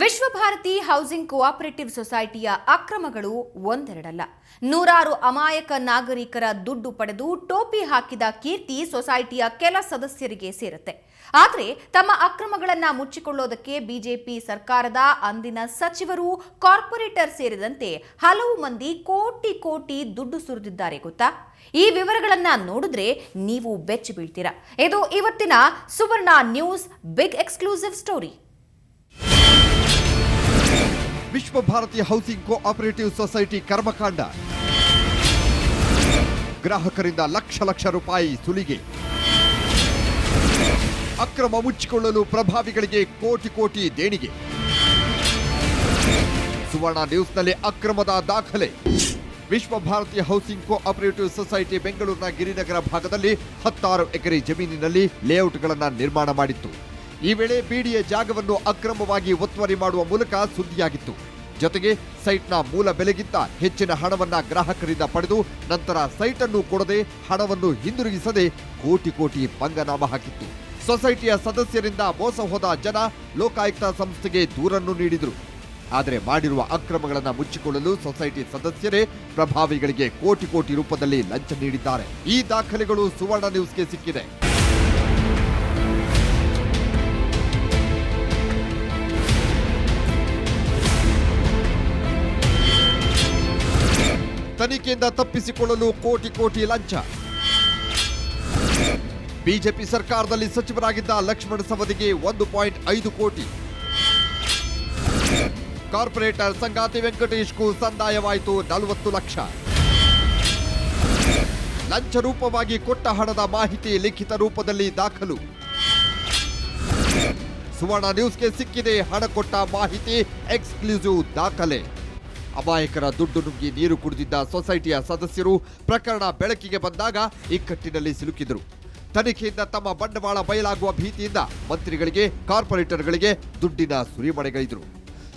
Vishwabharati housing cooperative ಸೊಸೈಟಿಯ ಅಕ್ರಮಗಳು ಒಂದೆರಡಲ್ಲ. ನೂರಾರು ಅಮಾಯಕ ನಾಗರಿಕರ ದುಡ್ಡು ಪಡೆದು ಟೋಪಿ ಹಾಕಿದ ಕೀರ್ತಿ ಸೊಸೈಟಿಯ ಕೆಲ ಸದಸ್ಯರಿಗೆ ಸೇರುತ್ತೆ. ಆದರೆ ತಮ್ಮ ಅಕ್ರಮಗಳನ್ನು ಮುಚ್ಚಿಕೊಳ್ಳೋದಕ್ಕೆ ಬಿಜೆಪಿ ಸರ್ಕಾರದ ಅಂದಿನ ಸಚಿವರು ಕಾರ್ಪೊರೇಟರ್ ಸೇರಿದಂತೆ ಹಲವು ಮಂದಿ ಕೋಟಿ ಕೋಟಿ ದುಡ್ಡು ಸುರಿದಿದ್ದಾರೆ ಗೊತ್ತಾ? ಈ ವಿವರಗಳನ್ನ ನೋಡಿದ್ರೆ ನೀವು ಬೆಚ್ಚಿ ಬೀಳ್ತೀರಾ ಇದು ಇವತ್ತಿನ Suvarna news big exclusive story. Vishwa Bharati housing cooperative society ಕರ್ಮಕಾಂಡ. ಗ್ರಾಹಕರಿಂದ ಲಕ್ಷ ಲಕ್ಷ ರೂಪಾಯಿ ಸುಲಿಗೆ. ಅಕ್ರಮ ಮುಚ್ಚಿಕೊಳ್ಳಲು ಪ್ರಭಾವಿಗಳಿಗೆ ಕೋಟಿ ಕೋಟಿ ದೇಣಿಗೆ. ಸುವರ್ಣ ನ್ಯೂಸ್ನಲ್ಲಿ ಅಕ್ರಮದ ದಾಖಲೆ. ವಿಶ್ವ ಭಾರತಿ ಹೌಸಿಂಗ್ ಕೋಆಪರೇಟಿವ್ ಸೊಸೈಟಿ ಬೆಂಗಳೂರಿನ ಗಿರಿನಗರ ಭಾಗದಲ್ಲಿ ಹತ್ತಾರು ಎಕರೆ ಜಮೀನಿನಲ್ಲಿ ಲೇಔಟ್ಗಳನ್ನು ನಿರ್ಮಾಣ ಮಾಡಿತ್ತು. ಈ ವೇಳೆ ಬಿಡಿಎ ಜಾಗವನ್ನು ಅಕ್ರಮವಾಗಿ ಒತ್ತುವರಿ ಮಾಡುವ ಮೂಲಕ ಸುದ್ದಿಯಾಗಿತ್ತು. ಜೊತೆಗೆ ಸೈಟ್ನ ಮೂಲ ಬೆಲೆಗಿಂತ ಹೆಚ್ಚಿನ ಹಣವನ್ನ ಗ್ರಾಹಕರಿಂದ ಪಡೆದು ನಂತರ ಸೈಟ್ ಅನ್ನು ಕೊಡದೆ ಹಣವನ್ನು ಹಿಂದಿರುಗಿಸದೆ ಕೋಟಿ ಕೋಟಿ ಪಂಗನಾಮ ಹಾಕಿತ್ತು. ಸೊಸೈಟಿಯ ಸದಸ್ಯರಿಂದ ಮೋಸ ಹೋದ ಜನ ಲೋಕಾಯುಕ್ತ ಸಂಸ್ಥೆಗೆ ದೂರನ್ನು ನೀಡಿದರು. ಆದರೆ ಮಾಡಿರುವ ಅಕ್ರಮಗಳನ್ನು ಮುಚ್ಚಿಕೊಳ್ಳಲು ಸೊಸೈಟಿ ಸದಸ್ಯರೇ ಪ್ರಭಾವಿಗಳಿಗೆ ಕೋಟಿ ಕೋಟಿ ರೂಪದಲ್ಲಿ ಲಂಚ ನೀಡಿದ್ದಾರೆ. ಈ ದಾಖಲೆಗಳು ಸುವರ್ಣ ನ್ಯೂಸ್ಗೆ ಸಿಕ್ಕಿದೆ. ತನಿಖೆಯಿಂದ ತಪ್ಪಿಸಿಕೊಳ್ಳಲು ಕೋಟಿ ಕೋಟಿ ಲಂಚ. ಬಿಜೆಪಿ ಸರ್ಕಾರದಲ್ಲಿ ಸಚಿವರಾಗಿದ್ದ ಲಕ್ಷ್ಮಣ ಸವದಿಗೆ ಒಂದು ಪಾಯಿಂಟ್ ಐದು ಕೋಟಿ. ಕಾರ್ಪೊರೇಟರ್ ಸಂಗಾತಿ ವೆಂಕಟೇಶ್ಗೂ ಸಂದಾಯವಾಯಿತು ನಲವತ್ತು ಲಕ್ಷ. ಲಂಚ ರೂಪವಾಗಿ ಕೊಟ್ಟ ಹಣದ ಮಾಹಿತಿ ಲಿಖಿತ ರೂಪದಲ್ಲಿ ದಾಖಲು. ಸುವರ್ಣ ನ್ಯೂಸ್ಗೆ ಸಿಕ್ಕಿದೆ ಹಣ ಕೊಟ್ಟ ಮಾಹಿತಿ ಎಕ್ಸ್ಕ್ಲೂಸಿವ್ ದಾಖಲೆ. ಅಮಾಯಕರ ದುಡ್ಡು ನುಗ್ಗಿ ನೀರು ಕುಡಿದಿದ್ದ ಸೊಸೈಟಿಯ ಸದಸ್ಯರು ಪ್ರಕರಣ ಬೆಳಕಿಗೆ ಬಂದಾಗ ಇಕ್ಕಟ್ಟಿನಲ್ಲಿ ಸಿಲುಕಿದರು. ತನಿಖೆಯಿಂದ ತಮ್ಮ ಬಂಡವಾಳ ಬಯಲಾಗುವ ಭೀತಿಯಿಂದ ಮಂತ್ರಿಗಳಿಗೆ, ಕಾರ್ಪೊರೇಟರ್ಗಳಿಗೆ ದುಡ್ಡಿನ ಸುರಿಮಳೆಗೈದರು.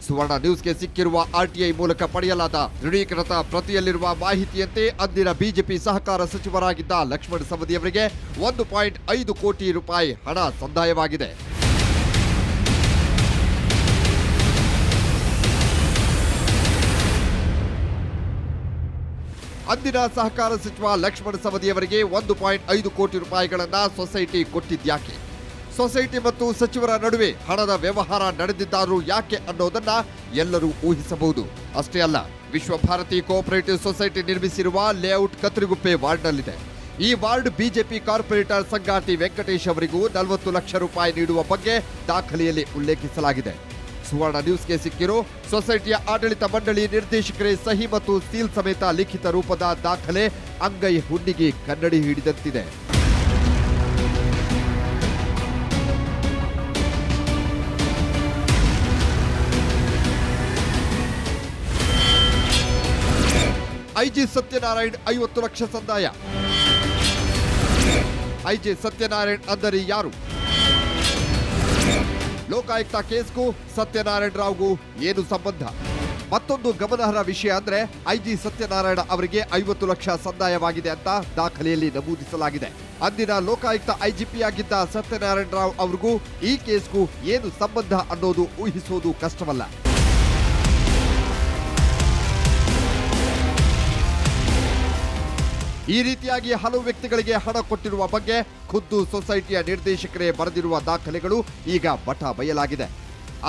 ಸುವರ್ಣ ನ್ಯೂಸ್ಗೆ ಸಿಕ್ಕಿರುವ ಆರ್ಟಿಐ ಮೂಲಕ ಪಡೆಯಲಾದ ದೃಢೀಕೃತ ಪ್ರತಿಯಲ್ಲಿರುವ ಮಾಹಿತಿಯಂತೆ ಅಂದಿನ ಬಿಜೆಪಿ ಸಹಕಾರ ಸಚಿವರಾಗಿದ್ದ ಲಕ್ಷ್ಮಣ ಸವದಿಯವರಿಗೆ ಒಂದು ಪಾಯಿಂಟ್ ಐದು ಕೋಟಿ ರೂಪಾಯಿ ಹಣ ಸಂದಾಯವಾಗಿದೆ. ಅಂದಿನ ಸಹಕಾರ ಸಚಿವ ಲಕ್ಷ್ಮಣ ಸವದಿಯವರಿಗೆ ಒಂದು ಪಾಯಿಂಟ್ ಐದು ಕೋಟಿ ರೂಪಾಯಿಗಳನ್ನ ಸೊಸೈಟಿ ಕೊಟ್ಟಿದ್ಯಾಕೆ? ಸೊಸೈಟಿ ಮತ್ತು ಸಚಿವರ ನಡುವೆ ಹಣದ ವ್ಯವಹಾರ ನಡೆದಿದ್ದಾರು ಯಾಕೆ ಅನ್ನೋದನ್ನ ಎಲ್ಲರೂ ಊಹಿಸಬಹುದು. ಅಷ್ಟೇ ಅಲ್ಲ, ವಿಶ್ವ ಭಾರತಿ ಕೋಆಪರೇಟಿವ್ ಸೊಸೈಟಿ ನಿರ್ಮಿಸಿರುವ ಲೇಔಟ್ ಕತ್ರಿಗುಪ್ಪೆ ವಾರ್ಡ್ನಲ್ಲಿದೆ. ಈ ವಾರ್ಡ್ ಬಿಜೆಪಿ ಕಾರ್ಪೊರೇಟರ್ ಸಂಗಾತಿ ವೆಂಕಟೇಶ್ ಅವರಿಗೂ ನಲವತ್ತು ಲಕ್ಷ ರೂಪಾಯಿ ನೀಡುವ ಬಗ್ಗೆ ದಾಖಲೆಯಲ್ಲಿ ಉಲ್ಲೇಖಿಸಲಾಗಿದೆ. ಸುವರ್ಣ ನ್ಯೂಸ್ಗೆ ಸಿಕ್ಕಿರೋ. ಸೊಸೈಟಿಯ ಆಡಳಿತ ಮಂಡಳಿ ನಿರ್ದೇಶಕರೇ ಸಹಿ ಮತ್ತು ಸೀಲ್ ಸಮೇತ ಲಿಖಿತ ರೂಪದ ದಾಖಲೆ ಅಂಗೈ ಹುಣ್ಣಿಗೆ ಕನ್ನಡಿ ಹಿಡಿದಂತಿದೆ. ಐಜಿ ಸತ್ಯನಾರಾಯಣ್ ಐವತ್ತು ಲಕ್ಷ ಸಂದಾಯ. ಐಜಿ ಸತ್ಯನಾರಾಯಣ್ ಅಂದರೆ ಯಾರು? ಲೋಕಾಯುಕ್ತ ಕೇಸ್ಗೂ ಸತ್ಯನಾರಾಯಣ ರಾವ್ಗೂ ಏನು ಸಂಬಂಧ? ಮತ್ತೊಂದು ಗಮನಾರ್ಹ ವಿಷಯ ಅಂದ್ರೆ ಐಜಿ ಸತ್ಯನಾರಾಯಣ ಅವರಿಗೆ ಐವತ್ತು ಲಕ್ಷ ಸಂದಾಯವಾಗಿದೆ ಅಂತ ದಾಖಲೆಯಲ್ಲಿ ನಮೂದಿಸಲಾಗಿದೆ. ಅಂದಿನ ಲೋಕಾಯುಕ್ತ ಐಜಿಪಿ ಆಗಿದ್ದ ಸತ್ಯನಾರಾಯಣ ರಾವ್ ಅವ್ರಿಗೂ ಈ ಕೇಸ್ಗೂ ಏನು ಸಂಬಂಧ ಅನ್ನೋದು ಊಹಿಸುವುದು ಕಷ್ಟವಲ್ಲ. ಈ ರೀತಿಯಾಗಿ ಹಲವು ವ್ಯಕ್ತಿಗಳಿಗೆ ಹಣ ಕೊಟ್ಟಿರುವ ಬಗ್ಗೆ ಖುದ್ದು ಸೊಸೈಟಿಯ ನಿರ್ದೇಶಕರೇ ಬರೆದಿರುವ ದಾಖಲೆಗಳು ಈಗ ಬಟ ಬಯಲಾಗಿದೆ.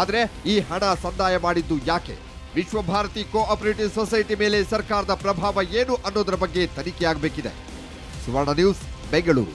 ಆದರೆ ಈ ಹಣ ಸಂದಾಯ ಮಾಡಿದ್ದು ಯಾಕೆ? ವಿಶ್ವಭಾರತಿ ಕೋಆಪರೇಟಿವ್ ಸೊಸೈಟಿ ಮೇಲೆ ಸರ್ಕಾರದ ಪ್ರಭಾವ ಏನು ಅನ್ನೋದರ ಬಗ್ಗೆ ತನಿಖೆಯಾಗಬೇಕಿದೆ. ಸುವರ್ಣ ನ್ಯೂಸ್, ಬೆಂಗಳೂರು.